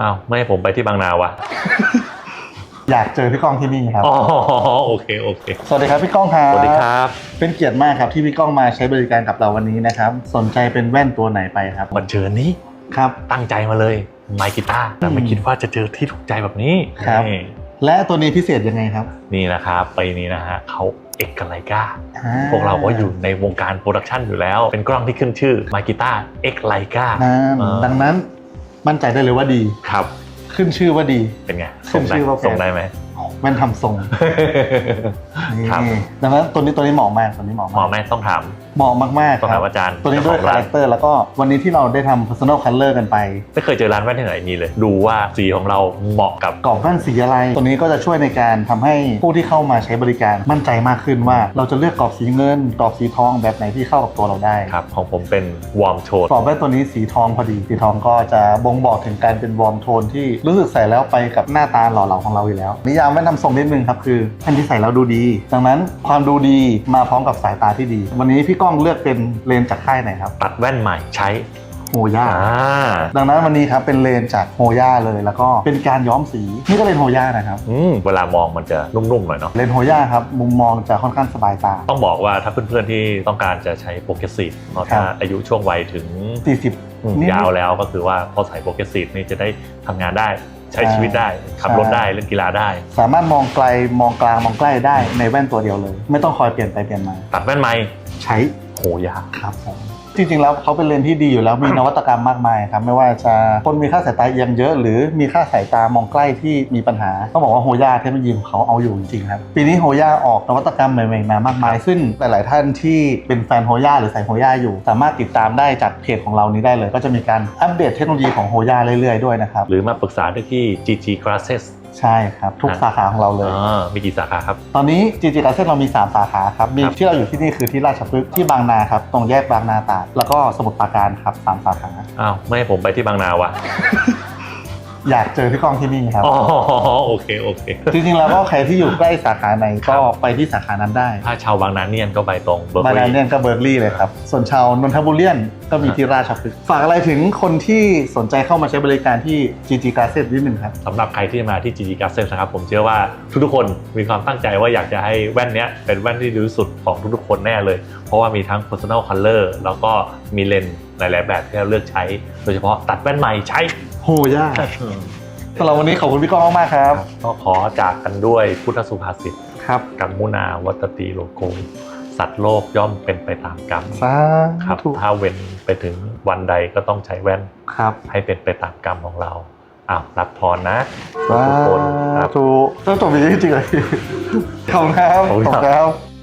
อ้าวไม่ให้ผมไปที่บางนาวะอยากเจอพี่ก้องที่นี่ครับ อ๋อโอเคโอเค สวัสดีครับพี่ก้องครับ สวัสดีครับ เป็นเกียรติมากครับที่พี่ก้องมาใช้บริการกับเราวันนี้นะครับ สนใจเป็นแว่นตัวไหนไปครับมันเชิญนี้ครับ ตั้งใจมาเลยไมค์กีตาร์แต่ไม่อืมคิดว่าจะเจอที่ถูกใจแบบนี้ครับนี่และตัวนี้พิเศษยังไงครับ นี่นะครับไปนี้นะฮะเขาเอกไลกาอ่พวกเราก็อยู่ในวงการโปรดักชันอยู่แล้ว เป็นกล้องที่ขึ้นชื่อมากีตาเอกไลกานั่นดังนั้น มั่นใจได้เลยว่าดี ครับ ขึ้นชื่อว่าดี เป็นไงขึ้ส่งนได้ชื่อว่าแพง ส่งได้ไหม แว่นทำทรงนี่ครับดังนั้นตัวนี้ตัวนี้เหมาะมากตัวนี้เหมาะหมอมากแม่ต้องถาม เหมาะมากๆต้องคถารับมอาจารย์ตัวนี้ด้วยเจ้คาขแรองคเตอร์แล้วก็วันนี้ที่เราได้ทำ personal color กันไป ไม่เคยเจอร้านแว่นที่ไหนมีเลย ดูว่าสีของเราเหมาะกับกรอบแว่นสีอะไร ตัวนี้ก็จะช่วยในการทำให้ผู้ที่เข้ามาใช้บริการมั่นใจมากขึ้นว่า เราจะเลือกกรอบสีเงิน กรอบสีทองแบบไหนที่เข้ากับตัวเราได้ครับของผมเป็นวอร์มโชนกรอบแว่นตัวนี้สีทองพอดี สีทองก็จะบ่งบอกถึงการเป็นวอร์มโทนที่รู้สึกใส่แล้วไปกับหน้าตาหล่อเหลาของเราอยู่แล้ว นิยามแว่นทำทรงนิดนึงครับคือแว่นที่ใส่แล้วดูดี ดังนั้นความดูดีมาพร้อมกับสายตาที่ดี วันนี้พี่ก้องเลือกเป็นเลนส์จากค่ายไหนครับตัดแว่นใหม่ใช้โฮย่าอ่าดังนั้นวันนี้ครับเป็นเลนส์จากโฮย่าเลยแล้วก็เป็นการย้อมสีนี่ก็เลนส์โฮย่านะครับอืมเวลามองมันจะนุ่มๆหน่อยเนาะเลนส์โฮย่าครับมุมมองจะค่อนข้างสบายตา ต้องบอกว่าถ้าเพื่อนๆที่ต้องการจะใช้โปรเกรสซีฟเนาะครับถ้าอายุช่วงวัยถึง 40อืมนิดๆยาวแล้วก็คือว่าพอใส่โปรเกรสซีฟนี่จะได้ทำงานได้ใช้ใช่ชีวิตได้ขับรถได้เล่นกีฬาได้ สามารถมองไกลมองกลางมองใกล้ได้ในแว่นตัวเดียวเลย ไม่ต้องคอยเปลี่ยนไปเปลี่ยนมาตัดแว่นใหม่ ใช้โหยากครับผมจริงๆแล้วเขาเป็นเลนส์ที่ดีอยู่แล้วมีนวัตกรรมมากมายครับไม่ว่าจะคนมีค่าสายตาเอียงเยอะ หรือมีค่าสายตามองใกล้ที่มีปัญหาต้องบอกว่าโฮย่าเทคโนโลยีของเขาเอาอยู่จริงๆครับปีนี้โฮย่าออกนวัตกรรมใหม่ๆมามากมาย ซึ่งหลายๆท่านที่เป็นแฟนโฮย่าหรือใส่โฮย่าอยู่ สามารถติดตามได้จากเพจของเรานี้ได้เลย ก็จะมีการอัปเดตเทคโนโลยีของโฮย่าเรื่อยๆด้วยนะครับหรือมาปรึกษาได้ที่ GG Glasses ใช่ครับ ทุกสาขาของเราเลย อ่ามีกี่สาขาครับ ตอนนี้จีจีการเซ็นเรามี 3 สาขาครับมีครับ ที่เราอยู่ที่นี่คือที่ราชพฤกษ์ที่บางนาครับตรงแยกบางนาตราดแล้วก็สมุทรปราการครับสามสาขา อ้าว ไม่ให้ผมไปที่บางนาวะ อยากเจอพี่ก้องที่นี่ครับ อ๋อโอเคโอเค จริงๆแล้วก็ใครที่อยู่ใกล้สาขาไหนก็ไปที่สาขานั้นได้ ถ้าชาวบางนาเนียนก็ไปตรงเบอร์บางเกอนารี่เนี่ยก็เบอร์กลีย์เลยครับ ส่วนชาวนนทบุรีก็มีที่ราชพฤกษ์ฝากอะไรถึงคนที่สนใจเข้ามาใช้บริการที่ GG g a r c e t นิดนึงครับสำหรับใครที่มาที่ GG Glasses นะครับผมเชื่อว่าทุกๆคนมีความตั้งใจว่าอยากจะให้แว่นเนี้ยเป็นแว่นที่ดีที่สุดของทุกๆคนแน่เลย เพราะว่ามีทั้ง personal color แล้วก็มีเลนส์หลายๆแบบที่เราเลือกใช้ โดยเฉพาะตัดแว่นใหม่ใช้ โหย่าสำหรับวันนี้ขอบคุณพี่ก้องมากๆครับ ก็ขอจากกันด้วยพุทธสุภาษิตครับกัมมุนาวัตติโลโก สัตว์โลกย่อมเป็นไปตามกรรมสาครับธุถ้าเว้นไปถึงวันใดก็ต้องใช้แว่นครับ ให้เป็นไปตามกรรมของเราอ้าวรับพรนะสาทุกคนครับธุต้องจบอย่างนี้จริงๆเลยขอบคุณครับขอบคุณขอบครับคุณครับ